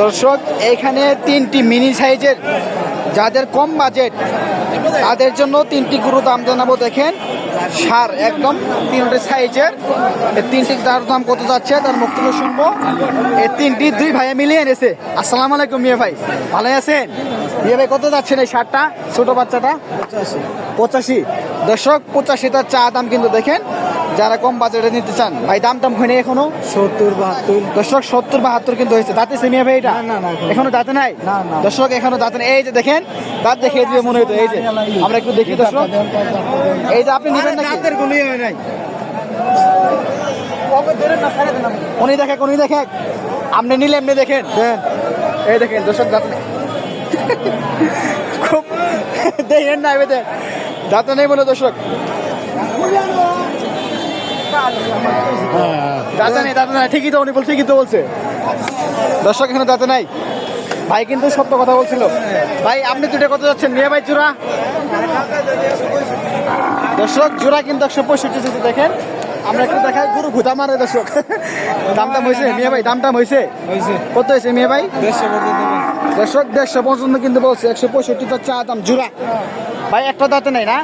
দর্শক, এখানে তিনটি মিনি সাইজের, যাদের কম বাজেট তাদের জন্য তিনটি গরু দাম জানাব, দেখেন। সার একদম তিনটে সাইজের তিনটি তার দাম কত যাচ্ছে, তার বক্তব্য শুনব। এই তিনটি দুই ভাইয়া মিলিয়ে এনেছে। আসসালামু আলাইকুম মিয়া ভাই ভালো আছেন? মিয়া ভাই, কত যাচ্ছেন এই সারটা, ছোট বাচ্চাটা? পঁচাশি। দর্শক পঁচাশি তার চা দাম কিন্তু দেখেন যারা কম বাজেটে নিতে চান ভাই দাম টাম হয়নি এখনও? সত্তর বাহাত্তর। দর্শক সত্তর বাহাত্তর কিন্তু হয়েছে। দাঁতে সেমিয়া ভাই এটা? না, না, না, এখনও। দাঁতে নাই? না, না। দর্শক এখনও দাঁতে নেই। এই যে দেখেন দাঁত দেখিয়ে দিবে মনে হতো এই যে আমরা একটু দেখি দর্শক। এই যে আপনি নেবেন নাকি? দাঁতের গুলি হয় নাই। উনি দেখে উনি দেখে আপনি নিলে এমনি দেখেন। এই দেখেন দর্শক দাঁত নেই। খুব দেখেন না এবার দেখ দাঁতে নেই বলে দর্শক। দাঁতে নেই দাঁতে নাই। ঠিকই তো উনি বলছে ঠিকই তো বলছে। দর্শক এখানে দাঁতে নাই। ভাই কিন্তু সত্য কথা বলছিল। ভাই আপনি দুটো কত যাচ্ছেন? মিয়া ভাই জোড়া। দর্শক জোড়া কিন্তু একশো পঁয়ষট্টি দেখেন। আমরা একটু দেখাই গুরু ভুতা মারে দর্শক। দাম টাম হয়েছে মিয়া ভাই দাম টাম হয়েছে। কত হয়েছে মিয়া ভাই? দর্শক দেড়শো পর্যন্ত কিন্তু বলছে একশো পঁয়ষট্টি তো চা দাম জোড়া। ভাই একটা দাঁতে নাই না?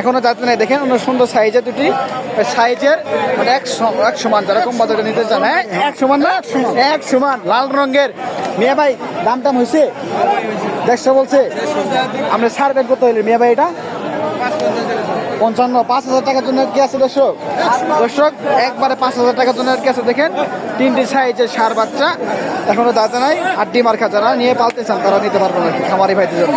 এখনও দাঁতে নাই। দেখেন অন্য সুন্দর সাইজের দুটি সাইজের মানে এক এক সমান যারা কম বাজারে নিতে চান হ্যাঁ? এক সমান না? এক সমান। লাল রঙের। মেয়ে ভাই দাম টাম হয়েছে দেড়শো বলছে। আপনি ছাড়বেন করতে হইলে মেয়ে ভাই এটা? পঞ্চান্ন পাঁচ হাজার টাকার জন্য কি আছে দর্শক? দর্শক একবারে পাঁচ হাজার টাকার জন্য কি আছে। দেখেন তিনটি সাইজের সার বাচ্চা এখনও দাঁতে নাই। আর ডিমার যারা নিয়ে পালতে চান তারা নিতে পারবেন আর কি খামারি ভাইদের জন্য।